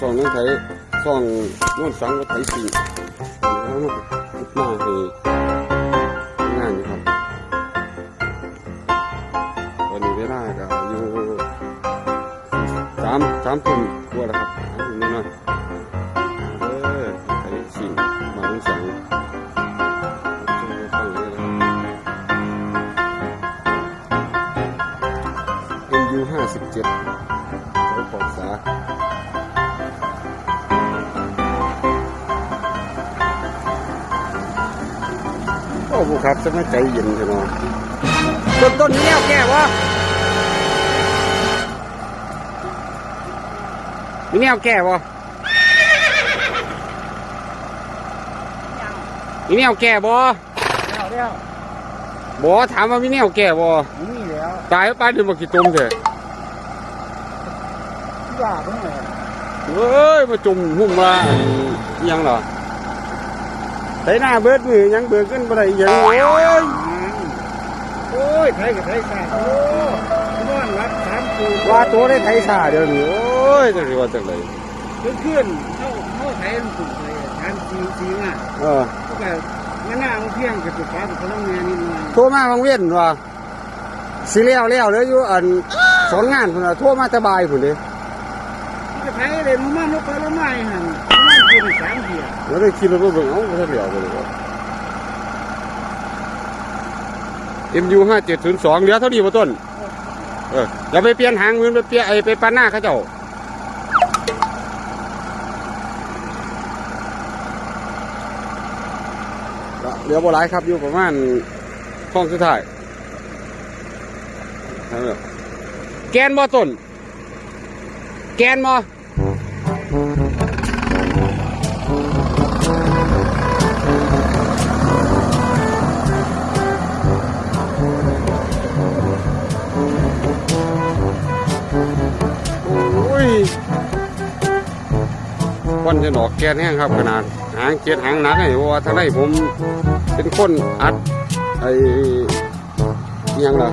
ยังไถซ่องโน่นสังก็ไถสีแล้วมาให้งานอยู่ครับตอนนี้เวลาก็อยู่สามสามทุ่มกว่าแล้วครับหาอยู่นิดหน่อยเออไถสีมาโน่นสังช่วยกันฟังยนะครับ MU ห้าสิบเจ็ดเจ้าของสา อ้ผู้ครับจะไม่ใจเย็นใช่ไหมต้นต้นนี้เอาแก่วะมีแนวแก่วะมีแนวแก่บ่แล้วแล้วบ่ถามว่ามีแนวแก่บ่นี่แล้วตายแล้วป้าเดินมากี่ตุ่มเถอะยากตรงไหนเอ้ย มาจุ่มหุ่มว่าอันอิหยังเหรอ ไถหน้าเบิดมือยังเบิดขึ้นบ่ได้อิหยังโอ้ยโอ้ยไทยกับไทยสาโอ้นอนรับสามคืนว่าตัวได้ไถซาเดี๋ยวนี้โอ้ยจังสิว่าจังไดขึ้นขึ้นเข้าเข้าไทยมันสุดเลยทานซีซีมาเออก็แบบงั้นหน้ามันเพียงกับจุดฟ้ากับพลังงานนี่มันโทรมาบางเว้นว่าสิแล้วแล้วเหลยอยู่อันสองงานพุ่นน่ะโทรมาสบายพุ่นเด้ก็ไทยเลยมันมันลงไปลงมาอย่างนั้ นมันกินสามเดียแล้วได้ขี่รถมาเบิ่งเอ้าบ่ทันแล้วบ่เลยว่า MU 5702เหลือเท่านี้บ่ต้น เอออย่าไปเปลี่ยนหางมือไปเปลี่ยนไอ้ไปปานหน้าเขาเจ้าเหลือบ่หลายครับอยู่ประมาณช่องสุดท้ายแกนบ่ต้น แกนบ่ โอ้ยควันจะหนอกแกนแห้งครับขนาดหางเกียดหางหนักไอ้เพราะว่าทางในผมเป็นคนอัดไอ้ยังล่ะ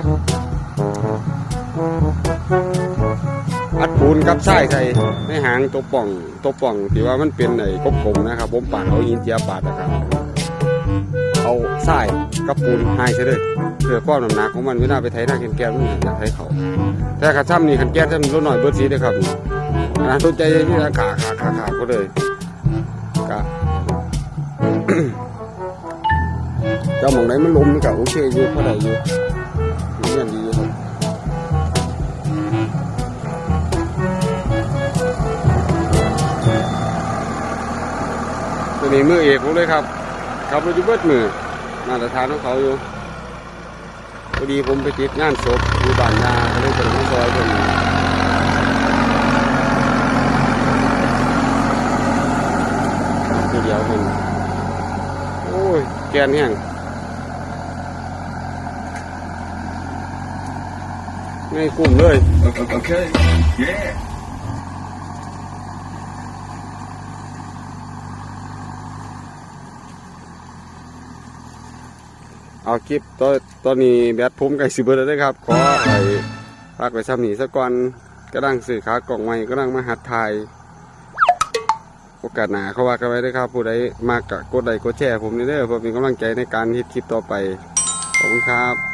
อัดปูนกับทรายใส่ในหางตัวป่องตัวป่องที่ว่ามันเป็นไอ้กบผมนะครับ ผมปาดเอาหินเจียปาดนะครับ เอาทรายกับปูนหายใช่เลย เพื่อความน้ำหนักของมันเวลาไปไถนาแกนแกนมันอยากไถเขาแต่ขัดซ้ำนี่ขันแกนซ้ำลดหน่อยเบิดสีเลยครับนะสนใจที่จะขาขาขาขาก็เลยกะเจ้ามองไหนมันลมนี่ก็โอเคอยู่พอได้อยู่เงี้ยดีอยู่ครับตัวนี้มือเอกผมเลยครับขับรถอยู่เบิดมือมาตรฐานของเขาอยู่ อดีผมไปติดงานศพอยู่บ้านนาก็เลยจะมาซอยคนตัวเดียวเห็นโอ้ย แกนแห้งไม่กลุ่มเลย Okay. Yeah. เอาคลิปตอนตอนนี้แบตผมไก่สิเบอร์เลยครับ ขอไปพักไปซ้ำนี้สักก่อนก็นั่งสื่อขากล่องใหม่ก็นั่งมาหัดถ่ายโอกาสหนาเขาว่ากันไว้ด้วยครับ ผู้ใดมากกะกดไลค์กดแชร์ผมนี่เด้อเพื่อเป็นกำลังใจในการฮิตคลิปต่อไป ขอบคุณครับ